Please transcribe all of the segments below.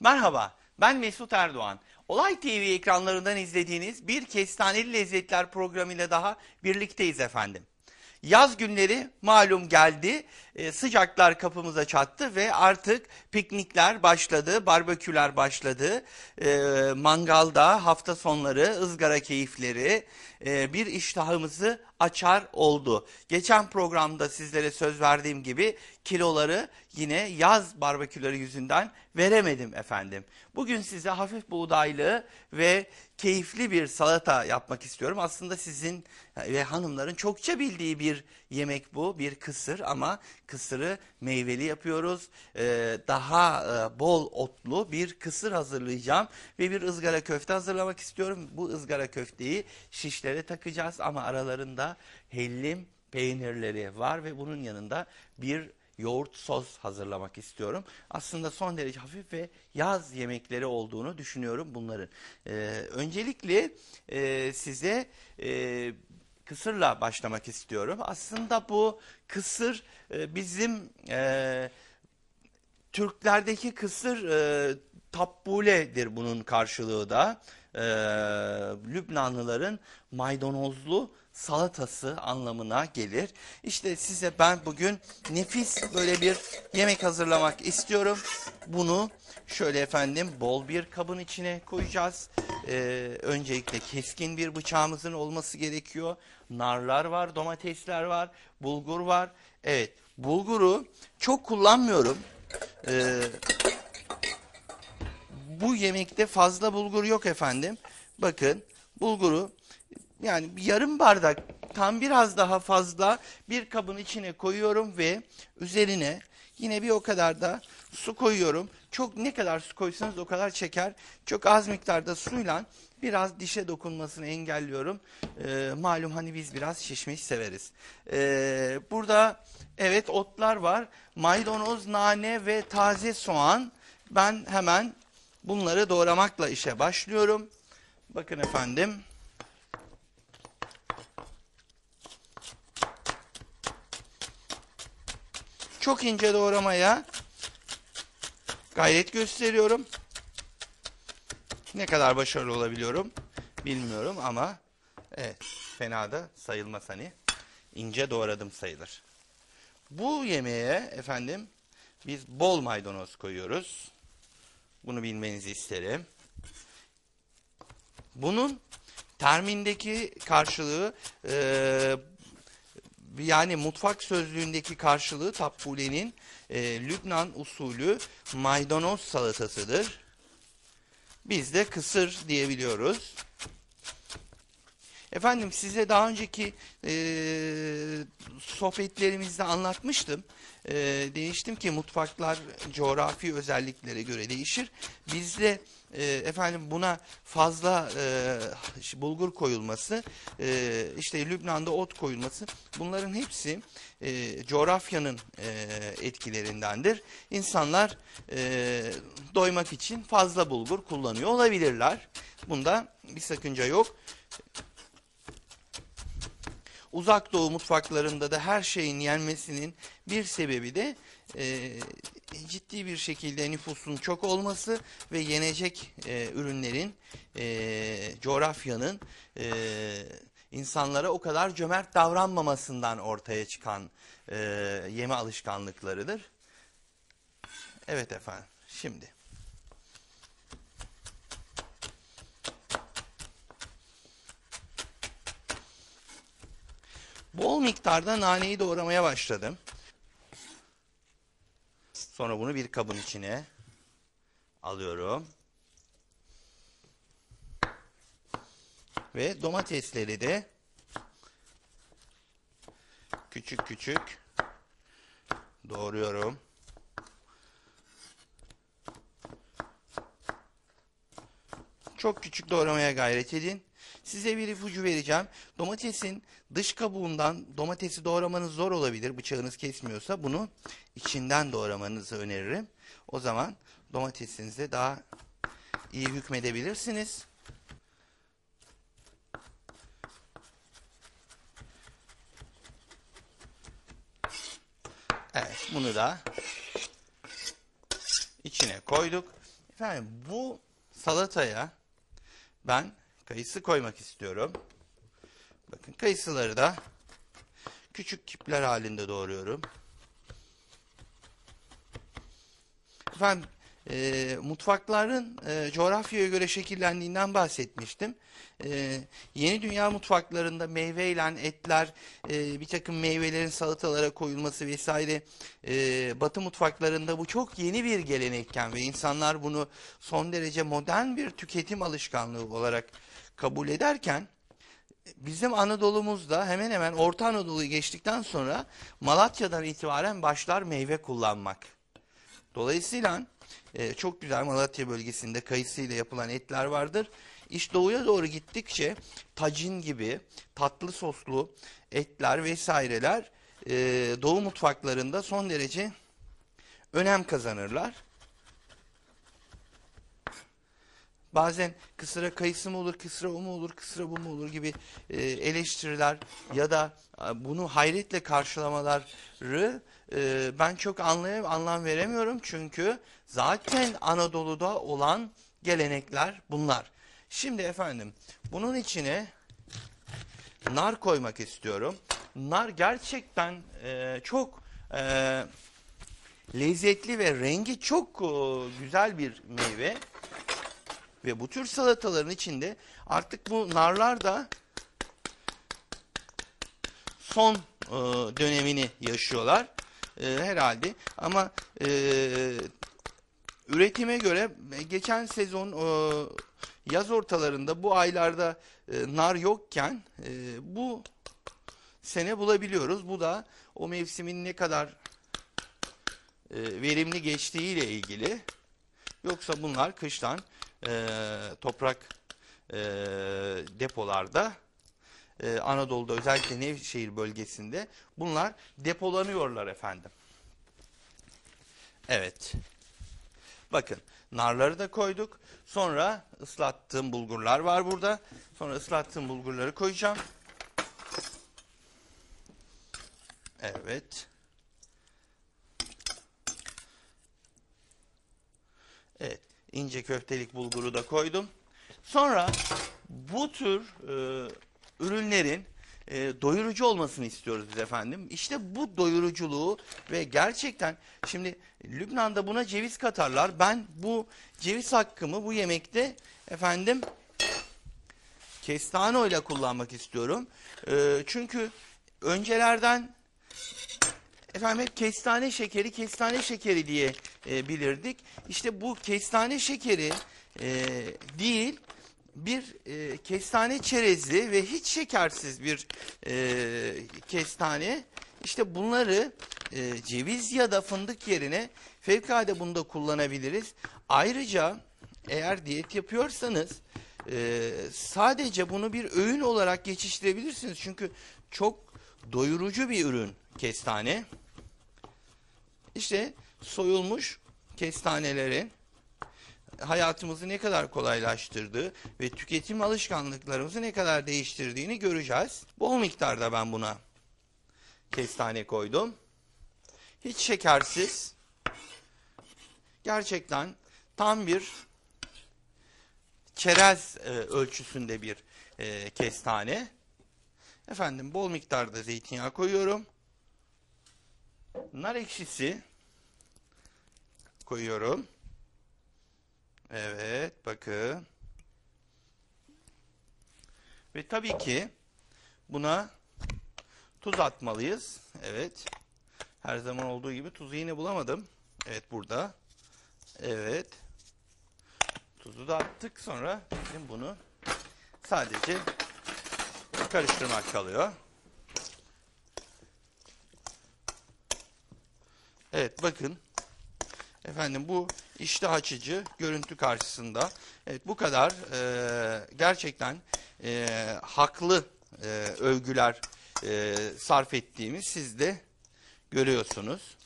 Merhaba, ben Mesut Erdoğan. Olay TV ekranlarından izlediğiniz bir Kestaneli Lezzetler programıyla daha birlikteyiz efendim. Yaz günleri malum geldi, e, sıcaklar kapımıza çattı ve artık piknikler başladı, barbeküler başladı. E, mangalda hafta sonları ızgara keyifleri e, bir iştahımızı açar oldu. Geçen programda sizlere söz verdiğim gibi kiloları yine yaz barbeküleri yüzünden veremedim efendim. Bugün size hafif buğdaylı ve keyifli bir salata yapmak istiyorum. Aslında sizin ve hanımların çokça bildiği bir yemek bu, bir kısır ama kısırı meyveli yapıyoruz. Ee, daha e, bol otlu bir kısır hazırlayacağım ve bir ızgara köfte hazırlamak istiyorum. Bu ızgara köfteyi şişlere takacağız ama aralarında hellim peynirleri var ve bunun yanında bir yoğurt sos hazırlamak istiyorum. Aslında son derece hafif ve yaz yemekleri olduğunu düşünüyorum bunların. Ee, öncelikle e, size e, kısırla başlamak istiyorum. Aslında bu kısır e, bizim e, Türklerdeki kısır e, tabbuledir bunun karşılığı da. E, Lübnanlıların maydanozlu salatası anlamına gelir. İşte size ben bugün nefis böyle bir yemek hazırlamak istiyorum. Bunu şöyle efendim bol bir kabın içine koyacağız. Ee, öncelikle keskin bir bıçağımızın olması gerekiyor. Narlar var, domatesler var, bulgur var. Evet, bulguru çok kullanmıyorum. Ee, bu yemekte fazla bulgur yok efendim. Bakın bulguru yani yarım bardak tam biraz daha fazla bir kabın içine koyuyorum ve üzerine yine bir o kadar da su koyuyorum. Çok ne kadar su koysanız o kadar çeker. Çok az miktarda suyla biraz dişe dokunmasını engelliyorum. Ee, malum hani biz biraz şişmiş severiz. Ee, burada evet otlar var. Maydanoz, nane ve taze soğan. Ben hemen bunları doğramakla işe başlıyorum. Bakın efendim. Çok ince doğramaya gayret gösteriyorum. Ne kadar başarılı olabiliyorum bilmiyorum ama evet fena da sayılmaz hani. ince doğradım sayılır. Bu yemeğe efendim biz bol maydanoz koyuyoruz. Bunu bilmenizi isterim. Bunun termindeki karşılığı e, yani mutfak sözlüğündeki karşılığı tabbulenin e, Lübnan usulü maydanoz salatasıdır. Biz de kısır diyebiliyoruz. Efendim size daha önceki e, sohbetlerimizde anlatmıştım. E, demiştim ki mutfaklar coğrafi özelliklere göre değişir. Bizde e, efendim buna fazla e, bulgur koyulması, e, işte Lübnan'da ot koyulması bunların hepsi e, coğrafyanın e, etkilerindendir. İnsanlar e, doymak için fazla bulgur kullanıyor olabilirler. Bunda bir sakınca yok. Uzak Doğu mutfaklarında da her şeyin yenmesinin bir sebebi de e, ciddi bir şekilde nüfusun çok olması ve yenecek e, ürünlerin e, coğrafyanın e, insanlara o kadar cömert davranmamasından ortaya çıkan e, yeme alışkanlıklarıdır. Evet efendim şimdi. Bol miktarda naneyi doğramaya başladım. Sonra bunu bir kabın içine alıyorum. Ve domatesleri de küçük küçük doğruyorum. Çok küçük doğramaya gayret edin. Size bir ipucu vereceğim. Domatesin dış kabuğundan domatesi doğramanız zor olabilir. Bıçağınız kesmiyorsa bunu içinden doğramanızı öneririm. O zaman domatesinize daha iyi hükmedebilirsiniz. Evet bunu da içine koyduk. Efendim bu salataya ben kayısı koymak istiyorum. Bakın kayısıları da küçük küpler halinde doğruyorum. Efendim e, mutfakların e, coğrafyaya göre şekillendiğinden bahsetmiştim. E, yeni dünya mutfaklarında meyveyle etler, e, bir takım meyvelerin salatalara koyulması vesaire e, batı mutfaklarında bu çok yeni bir gelenekken ve insanlar bunu son derece modern bir tüketim alışkanlığı olarak kabul ederken bizim Anadolu'muzda hemen hemen Orta Anadolu'yu geçtikten sonra Malatya'dan itibaren başlar meyve kullanmak. Dolayısıyla e, çok güzel Malatya bölgesinde kayısıyla yapılan etler vardır. İş doğuya doğru gittikçe tacin gibi tatlı soslu etler vesaireler e, doğu mutfaklarında son derece önem kazanırlar. Bazen kısıra kayısı mı olur, kısıra o mu olur, kısıra bu mu olur gibi e, eleştiriler ya da e, bunu hayretle karşılamaları e, ben çok anlayam anlam veremiyorum. Çünkü zaten Anadolu'da olan gelenekler bunlar. Şimdi efendim bunun içine nar koymak istiyorum. Nar gerçekten e, çok e, lezzetli ve rengi çok e, güzel bir meyve. Ve bu tür salataların içinde artık bu narlar da son e, dönemini yaşıyorlar e, herhalde. Ama e, üretime göre geçen sezon e, yaz ortalarında bu aylarda e, nar yokken e, bu sene bulabiliyoruz. Bu da o mevsimin ne kadar e, verimli geçtiği ile ilgili. Yoksa bunlar kıştan e, toprak e, depolarda e, Anadolu'da özellikle Nevşehir bölgesinde bunlar depolanıyorlar efendim. Evet. Bakın narları da koyduk. Sonra ıslattığım bulgurlar var burada. Sonra ıslattığım bulgurları koyacağım. Evet. Evet. İnce köftelik bulguru da koydum. Sonra bu tür e, ürünlerin e, doyurucu olmasını istiyoruz biz efendim. İşte bu doyuruculuğu ve gerçekten şimdi Lübnan'da buna ceviz katarlar. Ben bu ceviz hakkımı bu yemekte efendim kestane ile kullanmak istiyorum. E, çünkü öncelerden efendim hep kestane şekeri kestane şekeri diye e, bilirdik. İşte bu kestane şekeri e, değil bir e, kestane çerezli ve hiç şekersiz bir e, kestane. İşte bunları e, ceviz ya da fındık yerine fevkalade bunu da kullanabiliriz. Ayrıca eğer diyet yapıyorsanız e, sadece bunu bir öğün olarak geçiştirebilirsiniz. Çünkü çok doyurucu bir ürün kestane. İşte soyulmuş kestanelerin hayatımızı ne kadar kolaylaştırdığı ve tüketim alışkanlıklarımızı ne kadar değiştirdiğini göreceğiz. Bol miktarda ben buna kestane koydum. Hiç şekersiz. Gerçekten tam bir çerez e, ölçüsünde bir e, kestane. Efendim bol miktarda zeytinyağı koyuyorum. Nar ekşisi koyuyorum. Evet bakın. Ve tabii ki buna tuz atmalıyız. Evet. Her zaman olduğu gibi tuzu yine bulamadım. Evet burada. Evet. Tuzu da attık sonra bizim bunu sadece karıştırmak kalıyor. Evet bakın. Efendim bu iştah açıcı görüntü karşısında. Evet bu kadar e, gerçekten e, haklı e, övgüler e, sarf ettiğimiz siz de görüyorsunuz.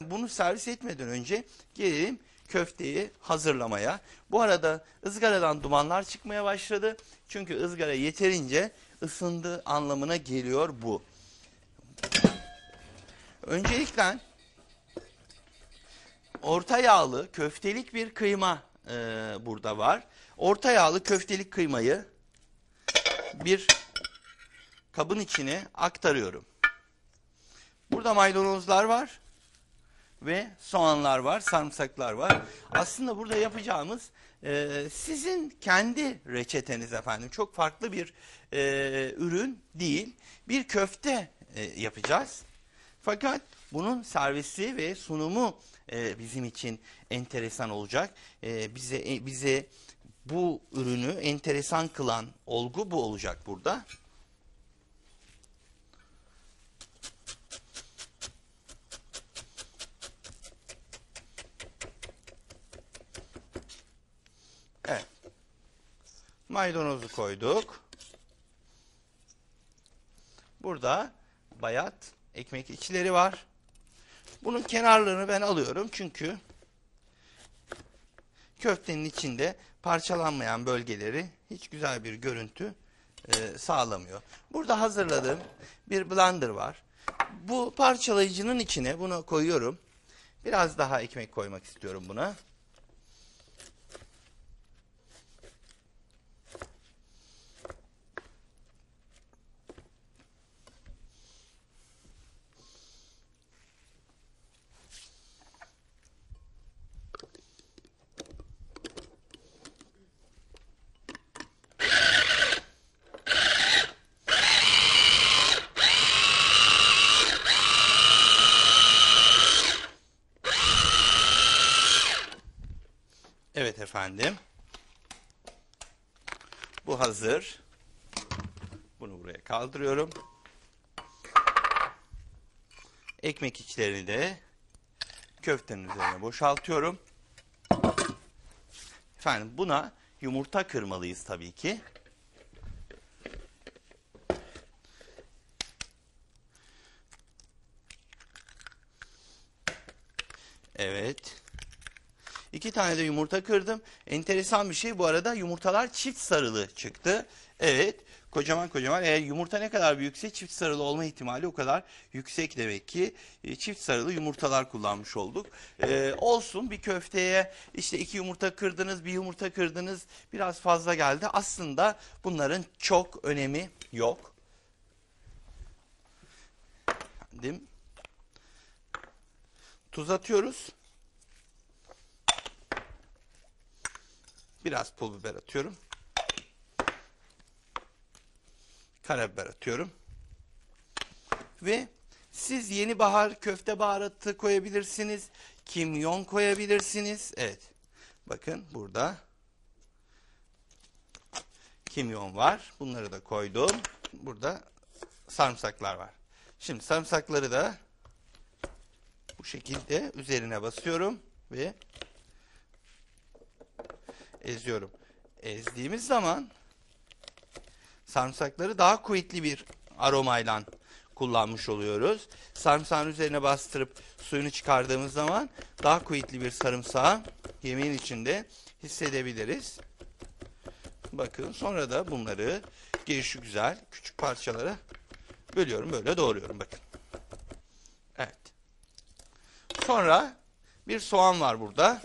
Bunu servis etmeden önce gelelim köfteyi hazırlamaya. Bu arada ızgaradan dumanlar çıkmaya başladı. Çünkü ızgara yeterince ısındığı anlamına geliyor bu. Öncelikle orta yağlı köftelik bir kıyma e, burada var. Orta yağlı köftelik kıymayı bir kabın içine aktarıyorum. Burada maydanozlar var ve soğanlar var, sarımsaklar var. Aslında burada yapacağımız e, sizin kendi reçeteniz efendim. Çok farklı bir e, ürün değil. Bir köfte e, yapacağız. Fakat bunun servisi ve sunumu e, bizim için enteresan olacak. E, bize e, bize bu ürünü enteresan kılan olgu bu olacak burada. Evet. Maydanozu koyduk. Burada bayat ekmek içleri var. Bunun kenarlarını ben alıyorum çünkü köftenin içinde parçalanmayan bölgeleri hiç güzel bir görüntü e, sağlamıyor. Burada hazırladığım bir blender var. Bu parçalayıcının içine bunu koyuyorum. Biraz daha ekmek koymak istiyorum buna. Evet efendim. Bu hazır. Bunu buraya kaldırıyorum. Ekmek içlerini de köftenin üzerine boşaltıyorum. Efendim buna yumurta kırmalıyız tabii ki. Evet. İki tane de yumurta kırdım. Enteresan bir şey bu arada yumurtalar çift sarılı çıktı. Evet kocaman kocaman eğer yumurta ne kadar büyükse çift sarılı olma ihtimali o kadar yüksek demek ki e, çift sarılı yumurtalar kullanmış olduk. Ee, olsun bir köfteye işte iki yumurta kırdınız bir yumurta kırdınız biraz fazla geldi. Aslında bunların çok önemi yok. Efendim, tuz atıyoruz. Biraz pul biber atıyorum. Karabiber atıyorum. Ve siz yeni bahar köfte baharatı koyabilirsiniz. Kimyon koyabilirsiniz. Evet. Bakın burada kimyon var. Bunları da koydum. Burada sarımsaklar var. Şimdi sarımsakları da bu şekilde üzerine basıyorum ve eziyorum. Ezdiğimiz zaman sarımsakları daha kuvvetli bir aromayla kullanmış oluyoruz. Sarımsağın üzerine bastırıp suyunu çıkardığımız zaman daha kuvvetli bir sarımsağı yemeğin içinde hissedebiliriz. Bakın sonra da bunları gelişi güzel küçük parçalara bölüyorum. Böyle doğruyorum bakın. Evet. Sonra bir soğan var burada.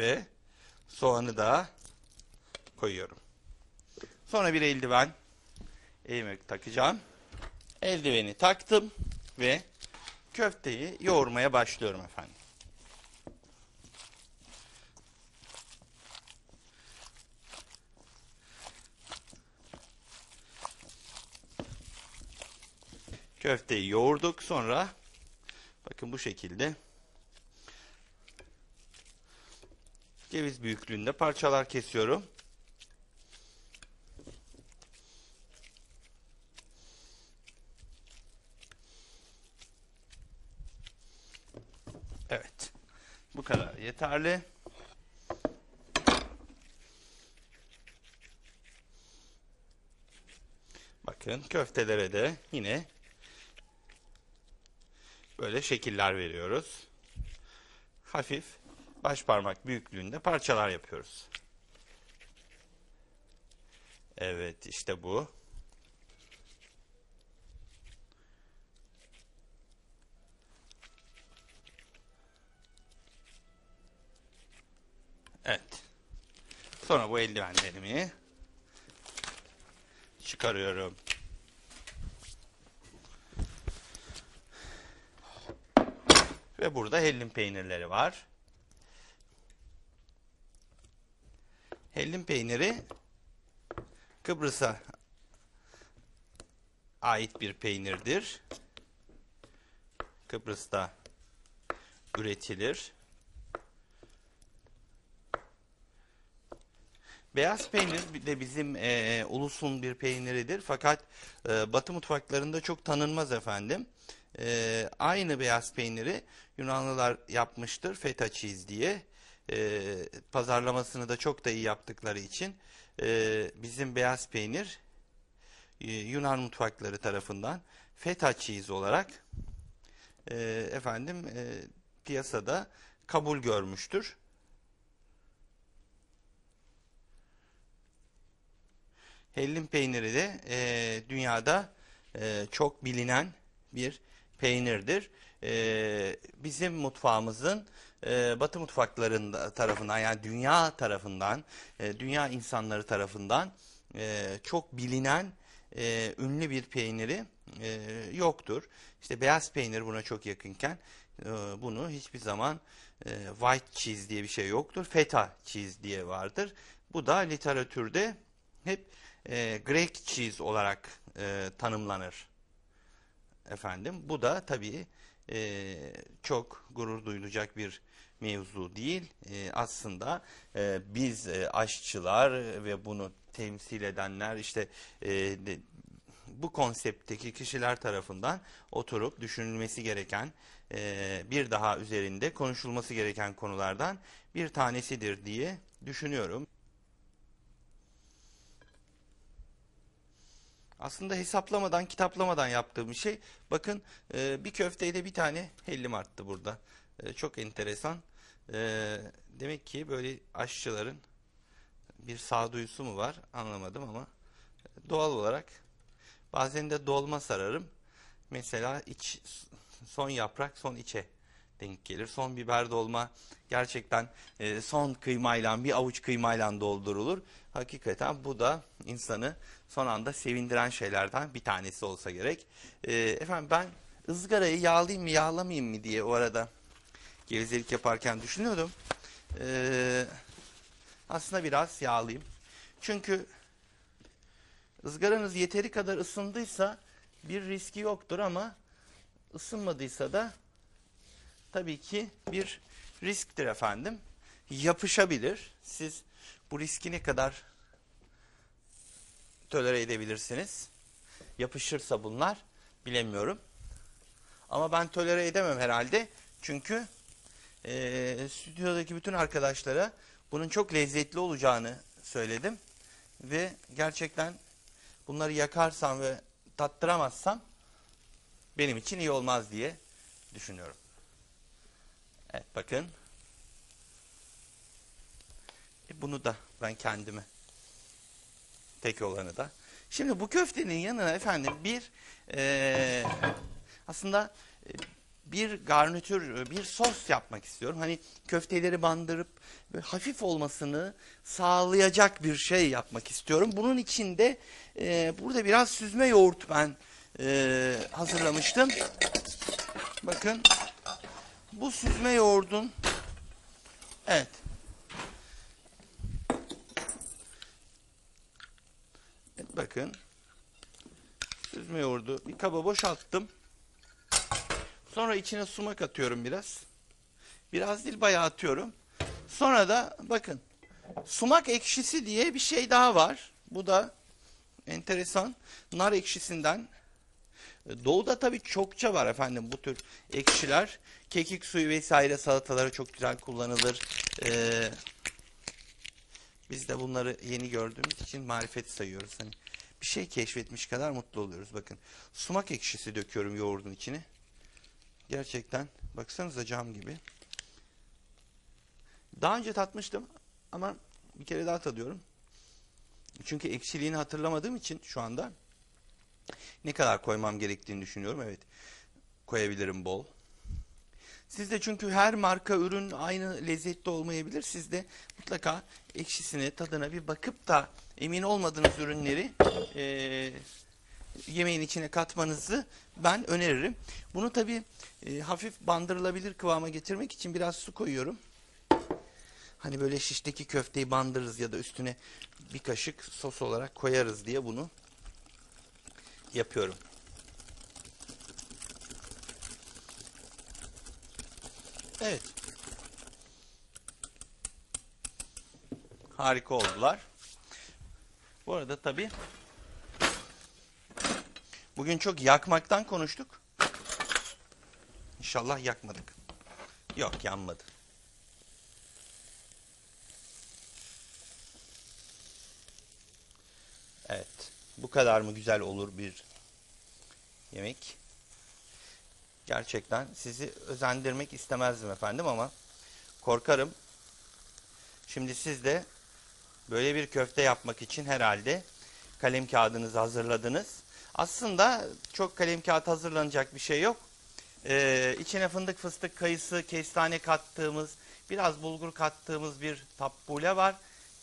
Ve soğanı da koyuyorum. Sonra bir eldiven elime takacağım. Eldiveni taktım ve köfteyi yoğurmaya başlıyorum efendim. Köfteyi yoğurduk sonra bakın bu şekilde ceviz büyüklüğünde parçalar kesiyorum. Bu kadar yeterli. Bakın köftelere de yine böyle şekiller veriyoruz. Hafif baş parmak büyüklüğünde parçalar yapıyoruz. Evet işte bu. Evet. Sonra bu eldivenlerimi çıkarıyorum. Ve burada hellim peynirleri var. Hellim peyniri Kıbrıs'a ait bir peynirdir. Kıbrıs'ta üretilir. Beyaz peynir de bizim e, ulusun bir peyniridir. Fakat e, Batı mutfaklarında çok tanınmaz efendim. E, aynı beyaz peyniri Yunanlılar yapmıştır. Feta cheese diye. E, pazarlamasını da çok da iyi yaptıkları için e, bizim beyaz peynir e, Yunan mutfakları tarafından feta cheese olarak e, efendim e, piyasada kabul görmüştür. Hellim peyniri de e, dünyada e, çok bilinen bir peynirdir. E, bizim mutfağımızın e, Batı mutfaklarında tarafından yani dünya tarafından, e, dünya insanları tarafından e, çok bilinen e, ünlü bir peyniri e, yoktur. İşte beyaz peynir buna çok yakınken e, bunu hiçbir zaman e, white cheese diye bir şey yoktur. Feta cheese diye vardır. Bu da literatürde hep e, Greek cheese olarak e, tanımlanır. Efendim bu da tabii e, çok gurur duyulacak bir mevzu değil. E, aslında e, biz e, aşçılar ve bunu temsil edenler işte e, de, bu konseptteki kişiler tarafından oturup düşünülmesi gereken e, bir daha üzerinde konuşulması gereken konulardan bir tanesidir diye düşünüyorum. Aslında hesaplamadan, kitaplamadan yaptığım şey. Bakın e, bir köfteyle bir tane hellim arttı burada. E, çok enteresan. E, demek ki böyle aşçıların bir sağduyusu mu var anlamadım ama doğal olarak bazen de dolma sararım. Mesela iç son yaprak son içe denk gelir. Son biber dolma gerçekten e, son kıymayla bir avuç kıymayla doldurulur. Hakikaten bu da insanı son anda sevindiren şeylerden bir tanesi olsa gerek. E, efendim ben ızgarayı yağlayayım mı yağlamayayım mı diye o arada gevezelik yaparken düşünüyordum. E, aslında biraz yağlayayım. Çünkü ızgaranız yeteri kadar ısındıysa bir riski yoktur ama ısınmadıysa da tabii ki bir risktir efendim. Yapışabilir. Siz bu riski ne kadar tolere edebilirsiniz? Yapışırsa bunlar bilemiyorum. Ama ben tolere edemem herhalde. Çünkü e, stüdyodaki bütün arkadaşlara bunun çok lezzetli olacağını söyledim. Ve gerçekten bunları yakarsam ve tattıramazsam benim için iyi olmaz diye düşünüyorum. Evet bakın. E bunu da ben kendime tek olanı da. Şimdi bu köftenin yanına efendim bir e, aslında e, bir garnitür, bir sos yapmak istiyorum. Hani köfteleri bandırıp böyle hafif olmasını sağlayacak bir şey yapmak istiyorum. Bunun için de e, burada biraz süzme yoğurt ben e, hazırlamıştım. Bakın bu süzme yoğurdun evet bakın süzme yoğurdu bir kaba boşalttım. Sonra içine sumak atıyorum biraz. Biraz değil bayağı atıyorum. Sonra da bakın sumak ekşisi diye bir şey daha var. Bu da enteresan. Nar ekşisinden Doğuda tabii çokça var efendim bu tür ekşiler. Kekik suyu vesaire salatalara çok güzel kullanılır. Ee, biz de bunları yeni gördüğümüz için marifet sayıyoruz. Hani bir şey keşfetmiş kadar mutlu oluyoruz. Bakın sumak ekşisi döküyorum yoğurdun içine. Gerçekten baksanıza cam gibi. Daha önce tatmıştım ama bir kere daha tadıyorum. Çünkü ekşiliğini hatırlamadığım için şu anda ne kadar koymam gerektiğini düşünüyorum. Evet koyabilirim bol. Sizde çünkü her marka ürün aynı lezzetli olmayabilir. Siz de mutlaka ekşisine, tadına bir bakıp da emin olmadığınız ürünleri e, yemeğin içine katmanızı ben öneririm. Bunu tabii e, hafif bandırılabilir kıvama getirmek için biraz su koyuyorum. Hani böyle şişteki köfteyi bandırırız ya da üstüne bir kaşık sos olarak koyarız diye bunu yapıyorum. Evet. Harika oldular. Bu arada tabii bugün çok yakmaktan konuştuk. İnşallah yakmadık. Yok yanmadı. Evet. Bu kadar mı güzel olur bir yemek? Gerçekten sizi özendirmek istemezdim efendim ama korkarım. Şimdi siz de böyle bir köfte yapmak için herhalde kalem kağıdınızı hazırladınız. Aslında çok kalem kağıt hazırlanacak bir şey yok. Ee, içine fındık, fıstık, kayısı, kestane kattığımız, biraz bulgur kattığımız bir tabbule var.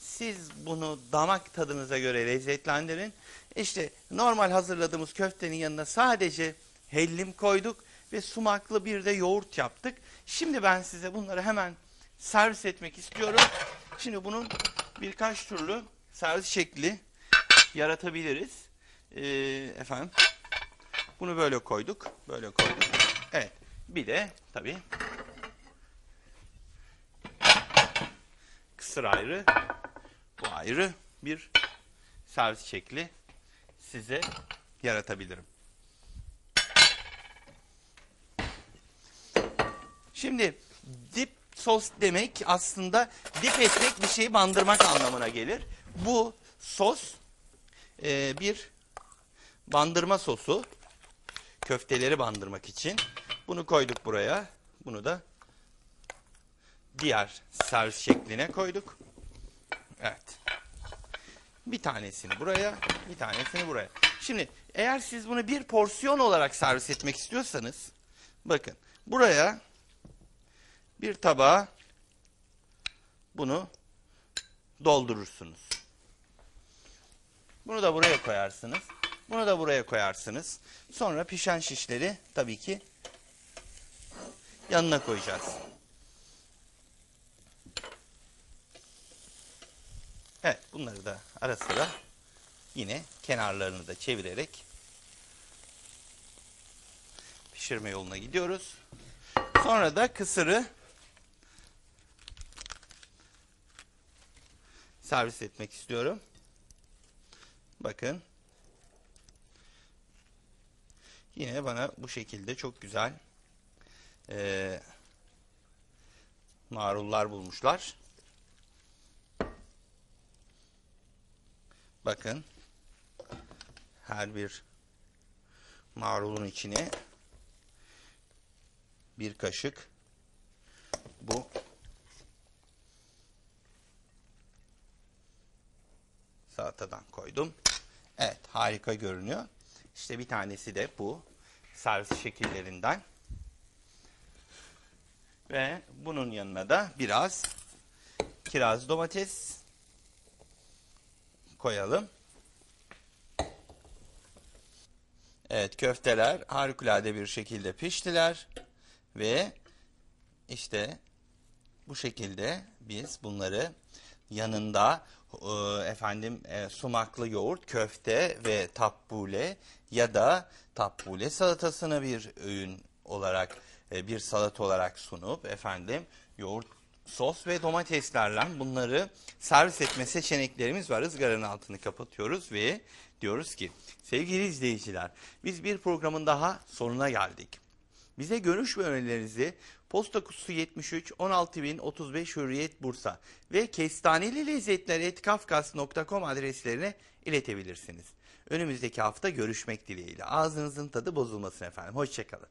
Siz bunu damak tadınıza göre lezzetlendirin. İşte normal hazırladığımız köftenin yanına sadece hellim koyduk ve sumaklı bir de yoğurt yaptık. Şimdi ben size bunları hemen servis etmek istiyorum. Şimdi bunun birkaç türlü servis şekli yaratabiliriz. Ee, efendim bunu böyle koyduk. Böyle koyduk. Evet. Bir de tabii kısır ayrı bu ayrı bir servis şekli size yaratabilirim. Şimdi dip sos demek aslında dip etmek bir şeyi bandırmak anlamına gelir. Bu sos e, bir bandırma sosu. Köfteleri bandırmak için. Bunu koyduk buraya. Bunu da diğer servis şekline koyduk. Evet. Bir tanesini buraya, bir tanesini buraya. Şimdi eğer siz bunu bir porsiyon olarak servis etmek istiyorsanız bakın buraya bir tabağa bunu doldurursunuz. Bunu da buraya koyarsınız. Bunu da buraya koyarsınız. Sonra pişen şişleri tabii ki yanına koyacağız. Evet bunları da ara sıra yine kenarlarını da çevirerek pişirme yoluna gidiyoruz. Sonra da kısırı servis etmek istiyorum. Bakın. Yine bana bu şekilde çok güzel e, marullar bulmuşlar. Bakın. Her bir marulun içine bir kaşık bu salatadan koydum. Evet harika görünüyor. İşte bir tanesi de bu servis şekillerinden. Ve bunun yanına da biraz kiraz domates koyalım. Evet köfteler harikulade bir şekilde piştiler. Ve işte bu şekilde biz bunları yanında e, efendim e, sumaklı yoğurt, köfte ve tabbule ya da tabbule salatasını bir öğün olarak e, bir salat olarak sunup efendim yoğurt sos ve domateslerle bunları servis etme seçeneklerimiz var. Izgaranın altını kapatıyoruz ve diyoruz ki sevgili izleyiciler biz bir programın daha sonuna geldik. Bize görüş ve önerilerinizi Posta Kutusu 73 16035 Hürriyet Bursa ve kestaneli lezzetler etkafkas.com adreslerine iletebilirsiniz. Önümüzdeki hafta görüşmek dileğiyle. Ağzınızın tadı bozulmasın efendim. Hoşçakalın.